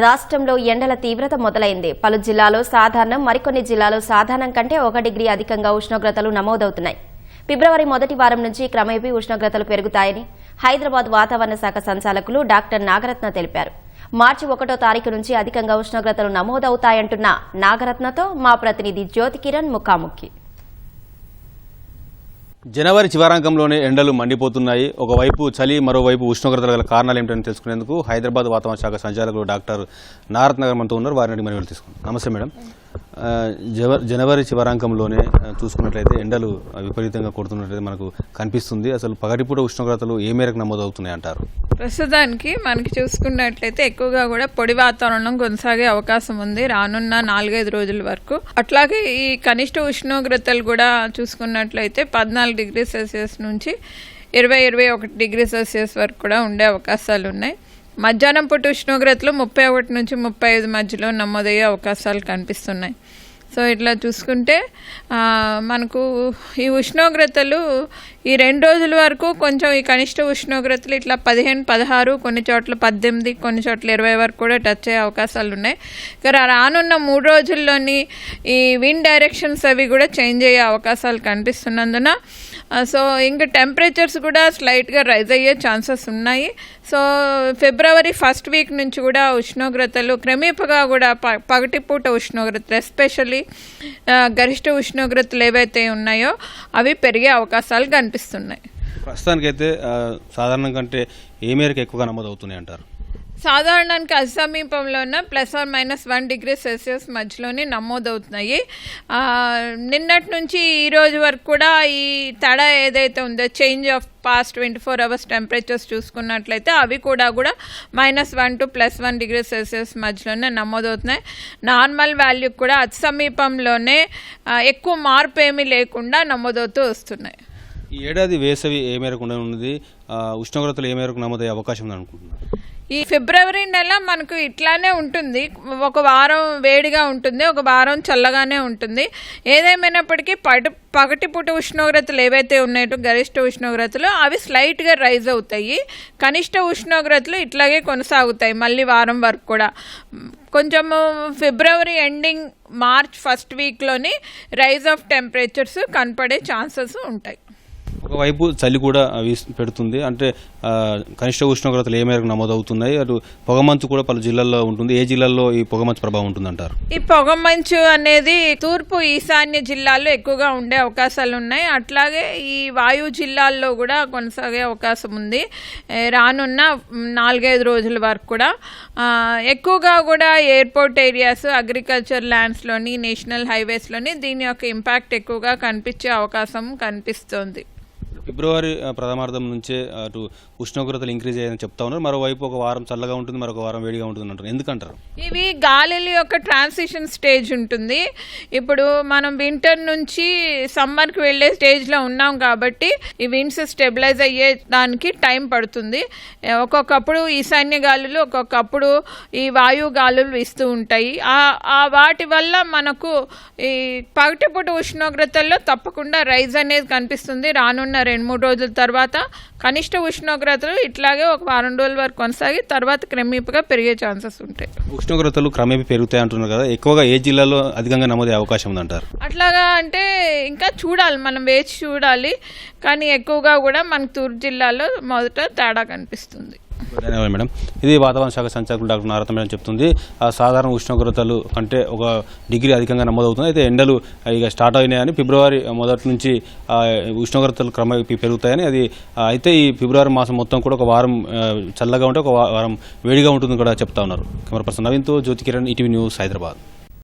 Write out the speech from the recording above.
రాష్ట్రంలో ఎండల తీవ్రత మొదలైంది. పలు జిల్లాలో సాధారణం మరికొన్ని జిల్లాలో సాధారణం కంటే ఒక డిగ్రీ అధికంగా ఉష్ణోగ్రతలు నమోదవుతున్నాయి. ఫిబ్రవరి మొదటి వారం నుంచి క్రమేపీ ఉష్ణోగ్రతలు పెరుగుతాయని హైదరాబాద్ వాతావరణ శాఖ సంచాలకులు డాక్టర్ నాగరత్న తెలిపారు. మార్చి ఒకటో తారీఖు నుంచి అధికంగా ఉష్ణోగ్రతలు నమోదవుతాయంటున్న నాగరత్నతో మా ప్రతినిధి జ్యోతి కిరణ్ ముఖాముఖి. జనవరి చివరాంకంలోనే ఎండలు మండిపోతున్నాయి. ఒకవైపు చలి మరోవైపు ఉష్ణోగ్రతల గల కారణాలు ఏమిటని తెలుసుకునేందుకు హైదరాబాద్ వాతావరణ శాఖ సంచాలకులు డాక్టర్ నారత్ నగర్ మనతో ఉన్నారు. వారిని మనం తీసుకున్నాం నమస్తే మేడం. జనవరి చివరాంకంలోనే చూసుకున్నట్లయితే ఎండలు విపరీతంగా కొడుతున్నట్లయితే మనకు కనిపిస్తుంది. అసలు పగటిపూట ఉష్ణోగ్రతలు ఏ మేరకు నమోదవుతున్నాయి అంటారు? ప్రస్తుతానికి మనకి చూసుకున్నట్లయితే ఎక్కువగా కూడా పొడి వాతావరణం కొనసాగే అవకాశం ఉంది. రానున్న నాలుగైదు రోజుల వరకు. అట్లాగే ఈ కనిష్ట ఉష్ణోగ్రతలు కూడా చూసుకున్నట్లయితే పద్నాలుగు డిగ్రీ సెల్సియస్ నుంచి ఇరవై ఇరవై ఒకటి డిగ్రీ సెల్సియస్ వరకు కూడా ఉండే అవకాశాలు ఉన్నాయి మధ్యాహ్నం పూట ఉష్ణోగ్రతలు ముప్పై ఒకటి నుంచి ముప్పై ఐదు మధ్యలో నమోదయ్యే అవకాశాలు కనిపిస్తున్నాయి. సో ఇట్లా చూసుకుంటే మనకు ఈ ఉష్ణోగ్రతలు ఈ రెండు రోజుల వరకు కొంచెం ఈ కనిష్ట ఉష్ణోగ్రతలు ఇట్లా పదిహేను పదహారు కొన్ని చోట్ల పద్దెనిమిది కొన్ని చోట్ల ఇరవై వరకు కూడా టచ్ అయ్యే అవకాశాలు ఉన్నాయి. ఇక రానున్న మూడు రోజుల్లోని ఈ విండ్ డైరెక్షన్స్ అవి కూడా చేంజ్ అయ్యే అవకాశాలు కనిపిస్తున్నందున సో ఇంకా టెంపరేచర్స్ కూడా స్లైట్గా రైజ్ అయ్యే ఛాన్సెస్ ఉన్నాయి. సో ఫిబ్రవరి ఫస్ట్ వీక్ నుంచి కూడా ఉష్ణోగ్రతలు క్రమేపగా కూడా ప పగటిపూట ఉష్ణోగ్రతలు ఎస్పెషల్లీ uh, గరిష్ట ఉష్ణోగ్రతలు ఏవైతే ఉన్నాయో అవి పెరిగే అవకాశాలు కనిపిస్తున్నాయి. ప్రస్తుతానికైతే uh, సాధారణం కంటే ఏ మేరకు ఎక్కువగా నమోదవుతున్నాయి అంటారు? సాధారణానికి అతి ఉన్న plus or minus one degree Celsius మధ్యలోనే నమోదవుతున్నాయి. నిన్నటి నుంచి ఈ రోజు వరకు కూడా ఈ తడ ఏదైతే ఉందో change of past twenty four hours temperatures చూసుకున్నట్లయితే అవి కూడా కూడా minus one to plus one degree Celsius మధ్యలోనే నమోదవుతున్నాయి. నార్మల్ వాల్యూ కూడా అతి సమీపంలోనే ఎక్కువ మార్పు ఏమీ లేకుండా నమోదవుతూ వస్తున్నాయి. ఈ ఏడాది వేసవి ఏ మేరకు ఉండనున్నది ఉష్ణోగ్రతలు ఏ మేరకు నమోదయ్యే అవకాశం ఉంది అనుకుంటున్నారు? ఈ ఫిబ్రవరి నెల మనకు ఇట్లానే ఉంటుంది. ఒక వారం వేడిగా ఉంటుంది ఒక వారం చల్లగానే ఉంటుంది. ఏదేమైనప్పటికీ పడు పగటిపూట ఉష్ణోగ్రతలు ఏవైతే ఉన్నాయో గరిష్ట ఉష్ణోగ్రతలు అవి స్లైట్గా రైజ్ అవుతాయి. కనిష్ట ఉష్ణోగ్రతలు ఇట్లాగే కొనసాగుతాయి మళ్ళీ వారం వరకు కూడా. కొంచెము ఫిబ్రవరి ఎండింగ్ మార్చ్ ఫస్ట్ వీక్లోని రైజ్ ఆఫ్ టెంపరేచర్స్ కనపడే ఛాన్సెస్ ఉంటాయి. ఒకవైపు చలి కూడా పెడుతుంది. అంటే కనిష్ట ఉష్ణోగ్రతలు ఏ మేరకు నమోదవుతున్నాయి అటు పొగమంచు కూడా పలు జిల్లాల్లో ఉంటుంది. ఏ జిల్లాల్లో ఈ పొగమంచు ప్రభావం ఉంటుందంటారు? ఈ పొగమంచు అనేది తూర్పు ఈశాన్య జిల్లాల్లో ఎక్కువగా ఉండే అవకాశాలు ఉన్నాయి అట్లాగే ఈ వాయు జిల్లాల్లో కూడా కొనసాగే అవకాశం ఉంది. రానున్న నాలుగైదు రోజుల వరకు కూడా. ఎక్కువగా కూడా ఎయిర్పోర్ట్ ఏరియాస్ అగ్రికల్చర్ ల్యాండ్స్లోని నేషనల్ హైవేస్లోని దీని యొక్క ఇంపాక్ట్ ఎక్కువగా కనిపించే అవకాశం కనిపిస్తుంది. ఫిబ్రవరి ప్రథమార్థం నుంచే అటు ఉష్ణోగ్రతలు ఇంక్రీజ్ అయ్యాయని చెప్తా ఉన్నారు. మరోవైపు ఒక వారం చల్లగా ఉంటుంది మరొక వారం వేడిగా ఉంటుంది అంటారు. ఎందుకంటారు? ఇవి గాలిల యొక్క ట్రాన్సిషన్ స్టేజ్ ఉంటుంది. ఇప్పుడు మనం వింటర్ నుంచి సమ్మర్కి వెళ్ళే స్టేజ్లో ఉన్నాం కాబట్టి ఈ విండ్స్ స్టెబిలైజ్ అయ్యే దానికి టైం పడుతుంది. ఒక్కొక్కప్పుడు ఈశాన్య గాలులు ఒక్కొక్కప్పుడు ఈ వాయు గాలులు ఇస్తూ ఉంటాయి. ఆ ఆ వాటి వల్ల మనకు ఈ పగటిపూట ఉష్ణోగ్రతల్లో తప్పకుండా రైజ్ అనేది కనిపిస్తుంది. రానున్న రెండు మూడు రోజుల తర్వాత కనిష్ట ఉష్ణోగ్రతలు ఇట్లాగే ఒక వారం రోజుల వరకు కొనసాగి తర్వాత క్రమేపగా పెరిగే ఛాన్సెస్ ఉంటాయి. ఉష్ణోగ్రతలు క్రమేపీ పెరుగుతాయి అంటున్నారు కదా. ఎక్కువగా ఏ జిల్లాలో అధికంగా నమోదయ్యే అవకాశం ఉందంటారు? అట్లాగా అంటే ఇంకా చూడాలి మనం వేచి చూడాలి. కానీ ఎక్కువగా కూడా మనకు తూర్పు జిల్లాలో మొదట తేడా కనిపిస్తుంది. ధన్యవాదాలు మేడం. ఇది వాతావరణ శాఖ సంచాలకులు డాక్టర్ నారత మేడం చెప్తుంది. సాధారణ ఉష్ణోగ్రతలు కంటే ఒక డిగ్రీ అధికంగా నమోదవుతుంది అయితే ఎండలు ఇక స్టార్ట్ అయినాయని ఫిబ్రవరి మొదటి నుంచి ఉష్ణోగ్రతలు క్రమ పెరుగుతాయని అది అయితే ఈ ఫిబ్రవరి మాసం మొత్తం కూడా ఒక వారం చల్లగా ఉంటే ఒక వారం వేడిగా ఉంటుందని కూడా చెప్తా ఉన్నారు. కెమెరా పర్సన్ నవీన్తో జ్యోతి కిరణ్ ఈటీవీ న్యూస్ హైదరాబాద్.